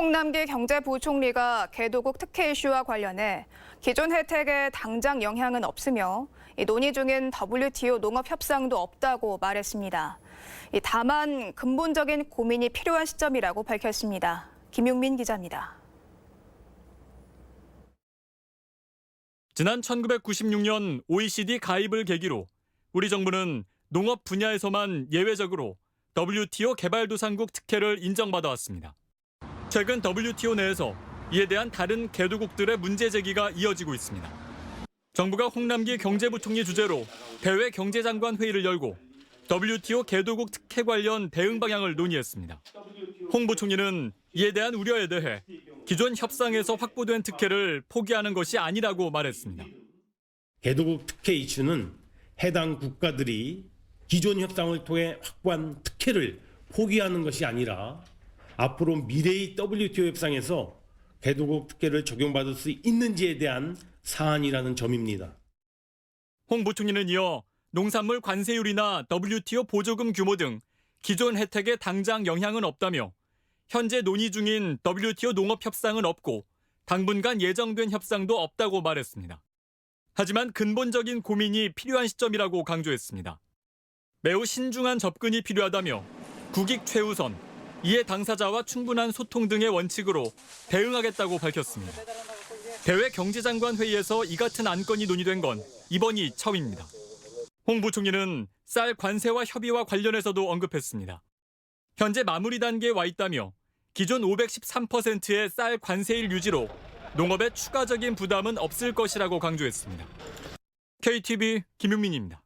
홍남기 경제부총리가 개도국 특혜 이슈와 관련해 기존 혜택에 당장 영향은 없으며 이 논의 중인 WTO 농업 협상도 없다고 말했습니다. 이 다만 근본적인 고민이 필요한 시점이라고 밝혔습니다. 김용민 기자입니다. 지난 1996년 OECD 가입을 계기로 우리 정부는 농업 분야에서만 예외적으로 WTO 개발도상국 특혜를 인정받아 왔습니다. 최근 WTO 내에서 이에 대한 다른 개도국들의 문제 제기가 이어지고 있습니다. 정부가 홍남기 경제부총리 주재로 대외 경제장관 회의를 열고 WTO 개도국 특혜 관련 대응 방향을 논의했습니다. 홍 부총리는 이에 대한 우려에 대해 기존 협상에서 확보된 특혜를 포기하는 것이 아니라고 말했습니다. 개도국 특혜 이슈는 해당 국가들이 기존 협상을 통해 확보한 특혜를 포기하는 것이 아니라 앞으로 미래의 WTO 협상에서 개도국 특혜를 적용받을 수 있는지에 대한 사안이라는 점입니다. 홍 부총리는 이어 농산물 관세율이나 WTO 보조금 규모 등 기존 혜택에 당장 영향은 없다며 현재 논의 중인 WTO 농업 협상은 없고 당분간 예정된 협상도 없다고 말했습니다. 하지만 근본적인 고민이 필요한 시점이라고 강조했습니다. 매우 신중한 접근이 필요하다며 국익 최우선, 이해 당사자와 충분한 소통 등의 원칙으로 대응하겠다고 밝혔습니다. 대외 경제장관 회의에서 이 같은 안건이 논의된 건 이번이 처음입니다. 홍 부총리는 쌀 관세와 협의와 관련해서도 언급했습니다. 현재 마무리 단계에 와 있다며 기존 513%의 쌀 관세일 유지로 농업에 추가적인 부담은 없을 것이라고 강조했습니다. KTV 김용민입니다.